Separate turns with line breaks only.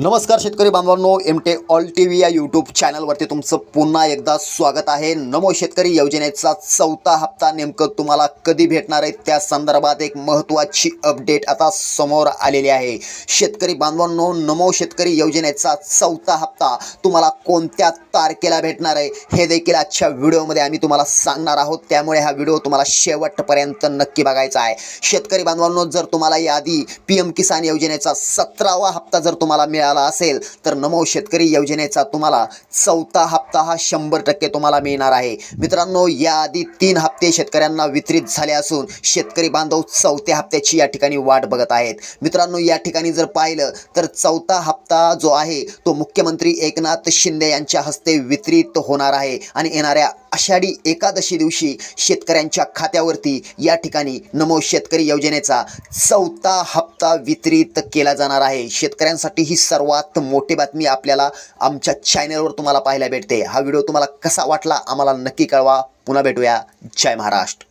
नमस्कार शेतकरी बांधवांनो एम टे ऑल टी व्ही या यूट्यूब चॅनलवरती तुमचं पुन्हा एकदा स्वागत आहे. नमो शेतकरी योजनेचा चौथा हप्ता नेमकं तुम्हाला कधी भेटणार आहे? त्या संदर्भात एक महत्त्वाची अपडेट आता समोर आलेली आहे. शेतकरी बांधवांनो नमो शेतकरी योजनेचा चौथा हप्ता तुम्हाला कोणत्या तारखेला भेटणार आहे? हे देखील आजच्या व्हिडिओमध्ये आम्ही तुम्हाला सांगणार आहोत. त्यामुळे हा व्हिडिओ तुम्हाला शेवटपर्यंत नक्की बघायचा आहे. शेतकरी बांधवांनो जर तुम्हाला याआधी पी एम किसान योजनेचा सतरावा हप्ता जर तुम्हाला मिळाला असेल तर नमो शेतकरी योजनेचा तुम्हाला चौथा हप्ता हा शंभर टक्के तुम्हाला मिळणार आहे. मित्रांनो याआधी तीन हप्ते शेतकऱ्यांना वितरित झाले असून शेतकरी बांधव चौथ्या हप्त्याची या ठिकाणी वाट बघत आहेत. मित्रांनो या ठिकाणी जर पाहिलं तर चौथा हप्ता जो आहे तो मुख्यमंत्री एकनाथ शिंदे यांच्या हस्ते वितरित होणार आहे. आणि येणाऱ्या आषाढी एकादशी दिवशी शेतकऱ्यांच्या खात्यावरती या ठिकाणी नमो शेतकरी योजनेचा चौथा हप्ता वितरित केला जाणार आहे. शेतकऱ्यांसाठी ही सर्वात मोठी बातमी आपल्याला आमच्या चॅनलवर तुम्हाला पाहायला भेटते. हा व्हिडिओ तुम्हाला कसा वाटला आम्हाला नक्की कळवा. पुन्हा भेटूया. जय महाराष्ट्र.